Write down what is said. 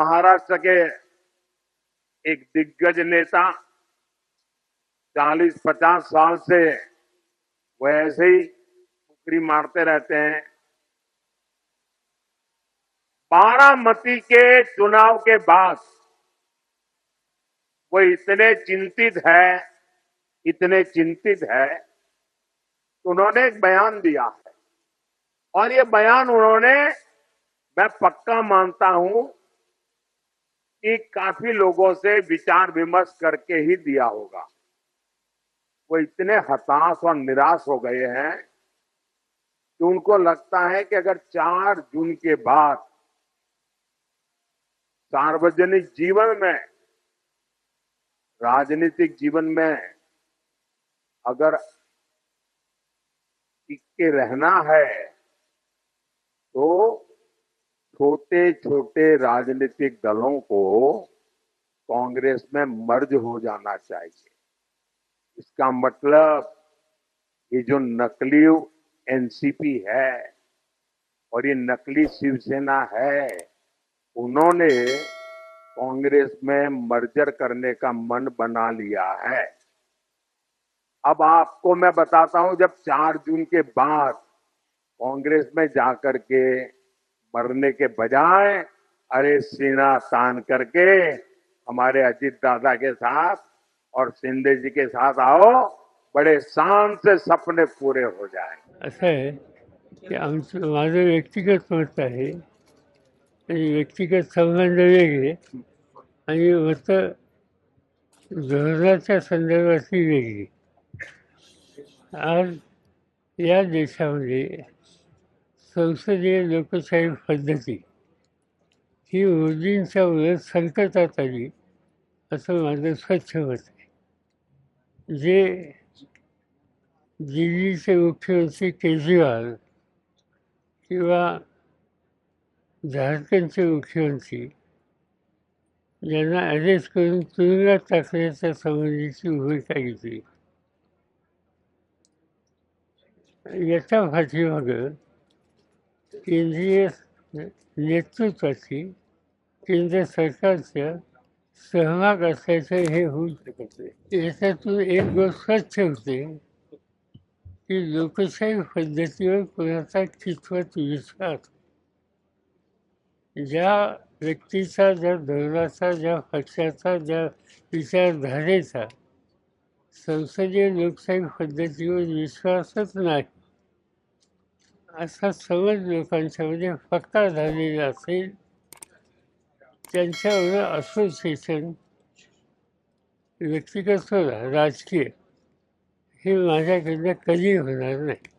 महाराष्ट्र के एक दिग्गज नेता 40-50 साल से वो ऐसे ही फुकरी मारते रहते हैं। बारामती के चुनाव के बाद वो इतने चिंतित है, इतने चिंतित है उन्होंने एक बयान दिया है। और ये बयान उन्होंने, मैं पक्का मानता हूँ कि काफ़ी लोगों से विचार विमर्श करके ही दिया होगा। वो इतने हताश और निराश हो गए हैं कि उनको लगता है कि अगर 4 जून के बाद सार्वजनिक जीवन में, राजनीतिक जीवन में अगर टिके रहना है तो छोटे छोटे राजनीतिक दलों को कांग्रेस में मर्ज हो जाना चाहिए। इसका मतलब ये जो नकली एनसीपी है और ये नकली शिवसेना है, उन्होंने कांग्रेस में मर्जर करने का मन बना लिया है। अब आपको मैं बताता हूँ, जब 4 जून के बाद कांग्रेस में जाकर के मरने के बजाय, अरे सीना तान करके हमारे अजीत दादा के साथ और शिंदे जी के साथ आओ, बड़े शान से सपने पूरे हो जाए। असं आहे की आमचं माझं व्यक्तिगत मत आणि व्यक्तिगत संबंध वेगळे आणि मत धोरणाच्या संदर्भातली वेगळी आज या देशामध्ये संसदीय लोकशाही पद्धती ही मोदींच्या उलट संकटात आली असं माझं स्वच्छ मत आहे. जे दिल्लीचे मुख्यमंत्री केजरीवाल किंवा झारखंडचे मुख्यमंत्री यांना अरेस्ट करून तुरुंगात टाकण्याच्या संबंधीची भूमिका घेतली. याच्या पाठीमागं केंद्रीय नेतृत्वाची केंद्र सरकारच्या सहभाग असायचं हे होऊ शकत नाही. याच्यातून एक गोष्ट स्वच्छ होते की लोकशाही पद्धतीवर कोणाचा कितपत विश्वास? ज्या व्यक्तीचा ज्या धोरणाचा ज्या पक्षाचा ज्या विचारधारेचा संसदीय लोकशाही पद्धतीवर विश्वासच नाही. असा समज लोकांच्यामध्ये पक्का झालेला असेल त्यांच्यावर असोसिएशन व्यक्तिगत राजकीय हे माझ्याकडनं कधी होणार नाही.